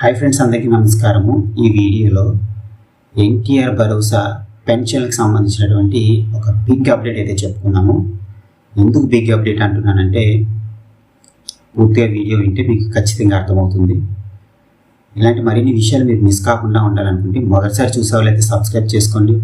Hi friends అందరికీ నమస్కారము. ఈ వీడియోలో ఎన్టీఆర్ భరోసా పెన్షన్లకు సంబంధించినటువంటి ఒక బిగ్ అప్డేట్ అయితే చెప్పుకున్నాము. ఎందుకు బిగ్ అప్డేట్ అంటున్నానంటే పూర్తిగా వీడియో వింటే మీకు ఖచ్చితంగా అర్థమవుతుంది. ఇలాంటి మరిన్ని విషయాలు మీరు మిస్ కాకుండా ఉండాలనుకుంటే మొదటిసారి చూసే వాళ్ళైతే సబ్స్క్రైబ్ చేసుకోండి.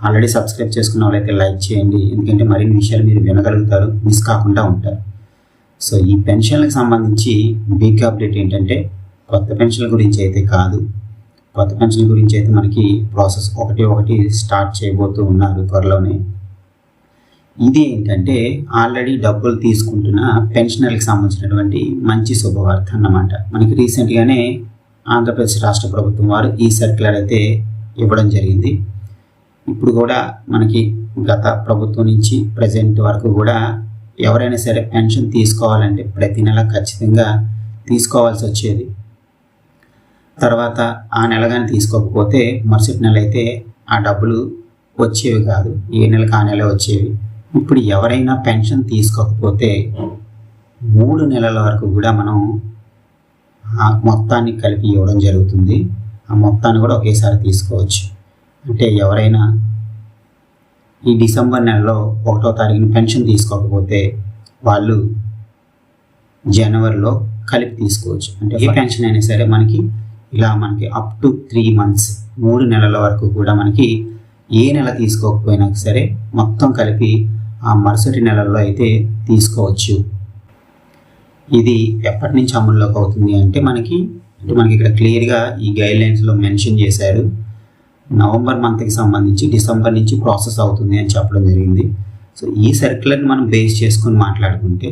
ఆల్రెడీ సబ్స్క్రైబ్ చేసుకున్న వాళ్ళైతే లైక్ చేయండి. ఎందుకంటే మరిన్ని విషయాలు మీరు వినగలుగుతారు మిస్ కాకుండా ఉంటారు. సో ఈ పెన్షన్లకు సంబంధించి బిగ్ అప్డేట్ ఏంటంటే కొత్త పెన్షన్ గురించి అయితే కాదు. కొత్త పెన్షన్ గురించి అయితే మనకి ప్రాసెస్ ఒకటి ఒకటి స్టార్ట్ చేయబోతూ ఉన్నారు త్వరలోనే. ఇది ఏంటంటే ఆల్రెడీ డబ్బులు తీసుకుంటున్న పెన్షనర్లకు సంబంధించినటువంటి మంచి శుభవార్త అన్నమాట. మనకి రీసెంట్గానే ఆంధ్రప్రదేశ్ రాష్ట్ర ప్రభుత్వం వారు ఈ సర్క్యులర్ అయితే ఇవ్వడం జరిగింది. ఇప్పుడు కూడా మనకి గత ప్రభుత్వం నుంచి ప్రజెంట్ వరకు కూడా ఎవరైనా సరే పెన్షన్ తీసుకోవాలంటే ప్రతి నెల ఖచ్చితంగా తీసుకోవాల్సి వచ్చేది. తర్వాత ఆ నెల కానీ తీసుకోకపోతే మరుసటి నెల అయితే ఆ డబ్బులు వచ్చేవి కాదు. ఏ నెలకు ఆ నెల వచ్చేవి. ఇప్పుడు ఎవరైనా పెన్షన్ తీసుకోకపోతే మూడు నెలల వరకు కూడా మనం ఆ మొత్తాన్ని కలిపి ఇవ్వడం జరుగుతుంది. ఆ మొత్తాన్ని కూడా ఒకేసారి తీసుకోవచ్చు. అంటే ఎవరైనా ఈ డిసెంబర్ నెలలో ఒకటో తారీఖున పెన్షన్ తీసుకోకపోతే వాళ్ళు జనవరిలో కలిపి తీసుకోవచ్చు. అంటే ఏ పెన్షన్ అయినా సరే మనకి ఇలా మనకి అప్ టు త్రీ మంత్స్ మూడు నెలల వరకు కూడా మనకి ఏ నెల తీసుకోకపోయినా సరే మొత్తం కలిపి ఆ మరుసటి నెలల్లో అయితే తీసుకోవచ్చు. ఇది ఎప్పటి నుంచి అమల్లోకి అవుతుంది అంటే మనకి అంటే మనకి ఇక్కడ క్లియర్గా ఈ గైడ్లైన్స్లో మెన్షన్ చేశారు. నవంబర్ మంత్కి సంబంధించి డిసెంబర్ నుంచి ప్రాసెస్ అవుతుంది అని చెప్పడం జరిగింది. సో ఈ సర్క్యులర్ని మనం బేస్ చేసుకొని మాట్లాడుకుంటే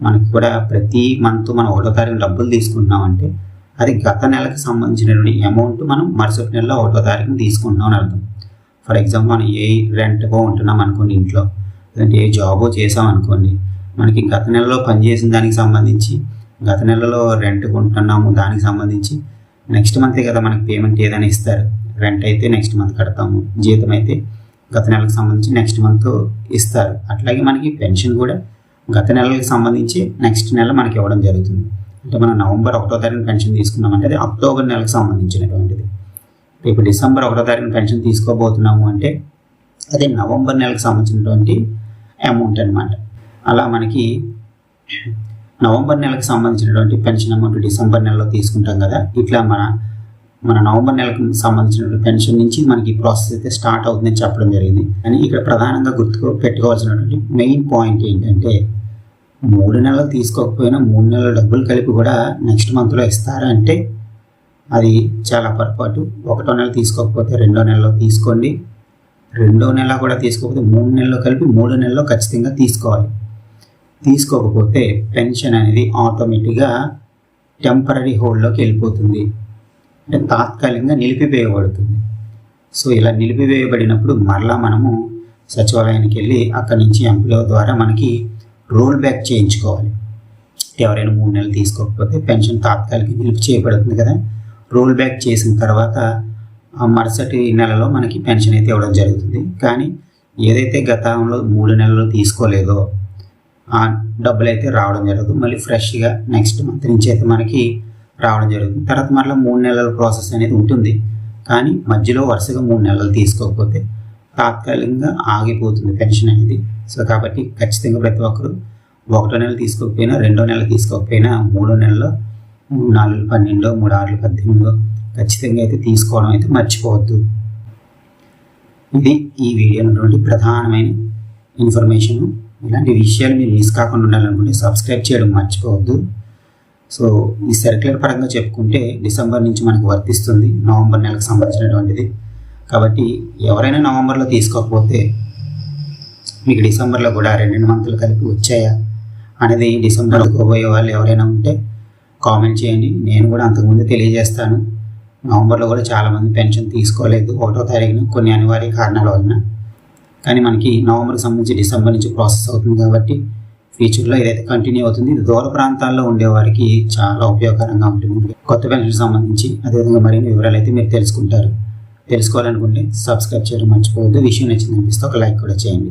మనకి కూడా ప్రతి మంత్ మనం ఒకటో తారీఖు డబ్బులు తీసుకుంటున్నామంటే అది గత నెలకు సంబంధించినటువంటి అమౌంట్ మనం మరుసటి నెలలో ఒకటో తారీఖున తీసుకుంటున్నాం అని అర్థం. ఫర్ ఎగ్జాంపుల్ మనం ఏ రెంట్గా ఉంటున్నాం అనుకోండి ఇంట్లో లేదంటే ఏ జాబో చేసాం అనుకోండి మనకి గత నెలలో పనిచేసిన దానికి సంబంధించి గత నెలలో రెంట్ కొంటున్నాము దానికి సంబంధించి నెక్స్ట్ మంతే కదా మనకి పేమెంట్ ఏదైనా ఇస్తారు. రెంట్ అయితే నెక్స్ట్ మంత్ కడతాము జీతం అయితే గత నెలకు సంబంధించి నెక్స్ట్ మంత్ ఇస్తారు. అట్లాగే మనకి పెన్షన్ కూడా గత నెలలకు సంబంధించి నెక్స్ట్ నెల మనకి ఇవ్వడం జరుగుతుంది. అంటే మనం నవంబర్ ఒకటో తారీఖున పెన్షన్ తీసుకున్నామంటే అది అక్టోబర్ నెలకు సంబంధించినటువంటిది. ఇప్పుడు డిసెంబర్ ఒకటో తారీఖున పెన్షన్ తీసుకోబోతున్నాము అంటే అది నవంబర్ నెలకు సంబంధించినటువంటి అమౌంట్ అనమాట అలా మనకి నవంబర్ నెలకు సంబంధించినటువంటి పెన్షన్ అమౌంట్ డిసెంబర్ నెలలో తీసుకుంటాం కదా. ఇట్లా మన మన నవంబర్ నెలకు సంబంధించినటువంటి పెన్షన్ నుంచి మనకి ప్రాసెస్ అయితే స్టార్ట్ అవుతుందని చెప్పడం జరిగింది. అని ఇక్కడ ప్రధానంగా గుర్తుకు పెట్టుకోవాల్సినటువంటి మెయిన్ పాయింట్ ఏంటంటే మూడు నెలలు తీసుకోకపోయినా మూడు నెలల డబ్బులు కలిపి కూడా నెక్స్ట్ మంత్లో ఇస్తారా అంటే అది చాలా పొరపాటు. ఒకటో నెల తీసుకోకపోతే రెండో నెలలో తీసుకోండి. రెండో నెల కూడా తీసుకోకపోతే మూడు నెలలు కలిపి మూడు నెలల్లో ఖచ్చితంగా తీసుకోవాలి. తీసుకోకపోతే పెన్షన్ అనేది ఆటోమేటిక్గా టెంపరీ హోల్డ్లోకి వెళ్ళిపోతుంది. అంటే తాత్కాలికంగా నిలిపివేయబడుతుంది. సో ఇలా నిలిపివేయబడినప్పుడు మరలా మనము సచివాలయానికి వెళ్ళి అక్కడి నుంచి ఎంపీఓ ద్వారా మనకి రోల్ బ్యాక్ చేయించుకోవాలి. ఎవరైనా మూడు నెలలు తీసుకోకపోతే పెన్షన్ తాత్కాలిక నిలిపి చేయబడుతుంది కదా. రోల్ బ్యాక్ చేసిన తర్వాత మరుసటి నెలలో మనకి పెన్షన్ అయితే ఇవ్వడం జరుగుతుంది. కానీ ఏదైతే గతంలో మూడు నెలలు తీసుకోలేదో ఆ డబ్బులు అయితే రావడం జరగదు. మళ్ళీ ఫ్రెష్గా నెక్స్ట్ మంత్ నుంచి అయితే మనకి రావడం జరుగుతుంది. తర్వాత మళ్ళీ మూడు నెలల ప్రాసెస్ అనేది ఉంటుంది. కానీ మధ్యలో వరుసగా మూడు నెలలు తీసుకోకపోతే తాత్కాలికంగా ఆగిపోతుంది పెన్షన్ అనేది. సో కాబట్టి ఖచ్చితంగా ప్రతి ఒక్కరు ఒకటో నెల తీసుకోకపోయినా రెండో నెల తీసుకోకపోయినా మూడో నెలలో నాలుగు పన్నెండో మూడు ఆరు పద్దెనిమిదో ఖచ్చితంగా అయితే తీసుకోవడం అయితే మర్చిపోవద్దు. ఇది ఈ వీడియో ఉన్నటువంటి ప్రధానమైన ఇన్ఫర్మేషన్. ఇలాంటి విషయాలు మీరు మిస్ కాకుండా ఉండాలనుకుంటే సబ్స్క్రైబ్ చేయడం మర్చిపోవద్దు. సో ఈ సర్క్యులర్ పరంగా చెప్పుకుంటే డిసెంబర్ నుంచి మనకు వర్తిస్తుంది నవంబర్ నెలకు సంబంధించినటువంటిది. కాబట్టి ఎవరైనా నవంబర్లో తీసుకోకపోతే మీకు డిసెంబర్లో కూడా రెండు మంత్లు కలిపి వచ్చాయా? అనేది డిసెంబర్లో పోయే వాళ్ళు ఎవరైనా ఉంటే కామెంట్ చేయండి. నేను కూడా అంతకుముందు తెలియజేస్తాను. నవంబర్లో కూడా చాలామంది పెన్షన్ తీసుకోలేదు. ఒకటో తారీఖున కొన్ని అనివార్య కారణాల వలన. కానీ మనకి నవంబర్కి సంబంధించి డిసెంబర్ నుంచి ప్రాసెస్ అవుతుంది కాబట్టి ఫ్యూచర్లో ఇదైతే కంటిన్యూ అవుతుంది ఇది దూర ప్రాంతాల్లో ఉండేవారికి చాలా ఉపయోగకరంగా ఉంటుంది. కొత్త పెన్షన్ సంబంధించి అదేవిధంగా మరిన్ని వివరాలు అయితే మీరు తెలుసుకుంటారు. తెలుసుకోవాలనుకుంటే సబ్స్క్రైబ్ చేయడం మర్చిపోవద్దు. విషయం నచ్చింది అనిపిస్తే ఒక లైక్ కూడా చేయండి.